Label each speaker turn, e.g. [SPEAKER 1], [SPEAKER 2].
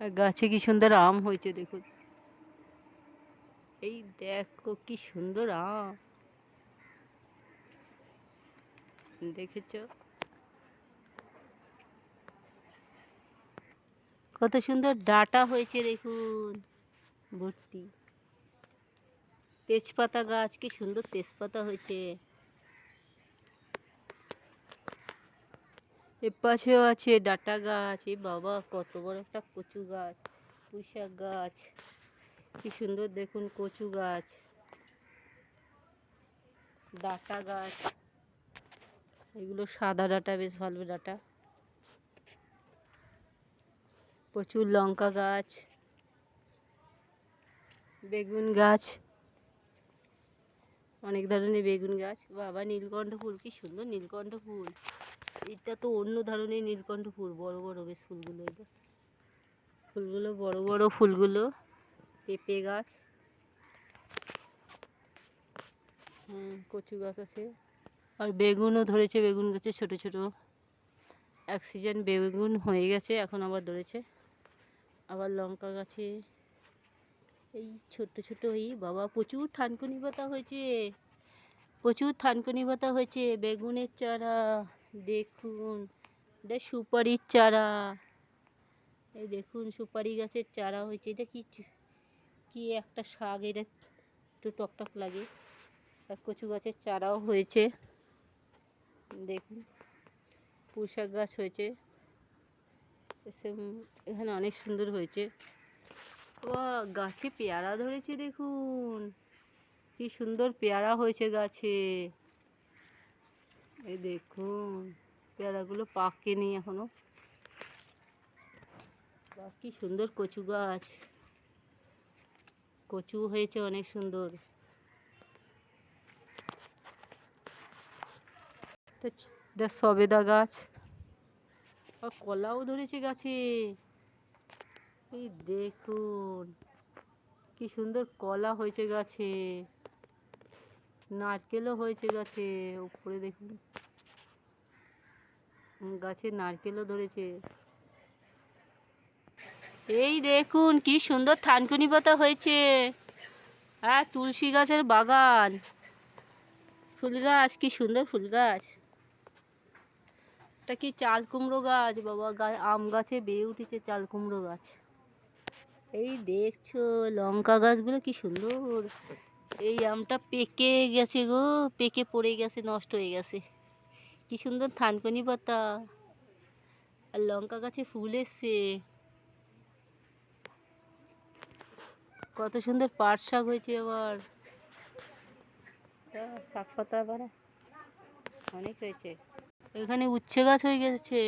[SPEAKER 1] গাছে কি সুন্দর আম হয়েছে দেখুন। এই দেখো কি সুন্দর আম। দেখেছ? কত সুন্দর ডাটা হয়েছে দেখুন, ভর্তি। তেজপাতা গাছ, কি সুন্দর তেজপাতা হয়েছে। এ পাশেও আছে ডাটা গাছ। এ বাবা, কত বড় একটা কচু গাছ, পুঁইশাক গাছ। কি সুন্দর দেখুন কচু গাছ। ডাটা গাছ। এগুলো সাদা ডাটা, বেশ ভালো ডাটা। প্রচুর লঙ্কা গাছ। বেগুন গাছ। অনেক ধরনের বেগুন গাছ। বাবা, নীলকণ্ঠ ফুল, কি সুন্দর নীলকণ্ঠ ফুল। এটা তো অন্য ধরনের নীলকণ্ঠ ফুল, বড় বড় বেশ ফুলগুলো ফুলগুলো, বড় বড় ফুলগুলো, পেঁপে গাছ। হুম, কচু গাছ আছে। আর বেগুনও ধরেছে, বেগুন গাছে ছোট ছোট। এক সিজন বেগুন হয়ে গেছে, এখন আবার ধরেছে। আবার লঙ্কা গাছে। এই ছোট ছোট এই বাবা প্রচুর থানকুনি পাতা হয়েছে। প্রচুর থানকুনি পাতা হয়েছে। বেগুনের চারা, দেখুন। এটা সুপারির চারা। এই দেখুন, সুপারি গাছের চারা হয়েছে। এটা কি কি একটা শাক? এটা একটু টকটক লাগে। আর কচু গাছের চারাও হয়েছে। দেখুন পুঁইশাক গাছ হয়েছে। এখানে অনেক সুন্দর হয়েছে। গাছে পেয়ারা ধরেছে দেখুন। কি সুন্দর পেয়ারা হয়েছে গাছে। এই দেখুন, পেয়ারাগুলো পাকেনি এখনও। কি সুন্দর কচু গাছ। কচু হয়েছে অনেক সুন্দর। সবেদা গাছ। কলাও ধরেছে গাছে। এই দেখুন, কি সুন্দর কলা হয়েছে গাছে, নারকেলও হয়েছে গাছে, উপরে দেখুন। গাছে নারকেলও ধরেছে। এই দেখুন, কি সুন্দর থানকুনি পাতা হয়েছে। আর তুলসী গাছের বাগান। ফুল গাছ, কি সুন্দর ফুল গাছ। এটা কি চাল কুমড়ো গাছ? বাবা আম গাছে বেয়ে উঠেছে চাল কুমড়ো গাছ। এই দেখছ লঙ্কা গাছগুলো কি সুন্দর। এই আমটা পেকে গেছে গো, পেকে পড়ে গেছে, নষ্ট হয়ে গেছে। কি সুন্দর থানকনি পাতা। আর লঙ্কা গাছে ফুল এসছে। কত সুন্দর পাট শাক হয়েছে আবার। শাক পাতা অনেক হয়েছে। এখানে উচ্ছে গাছ হয়ে গেছে।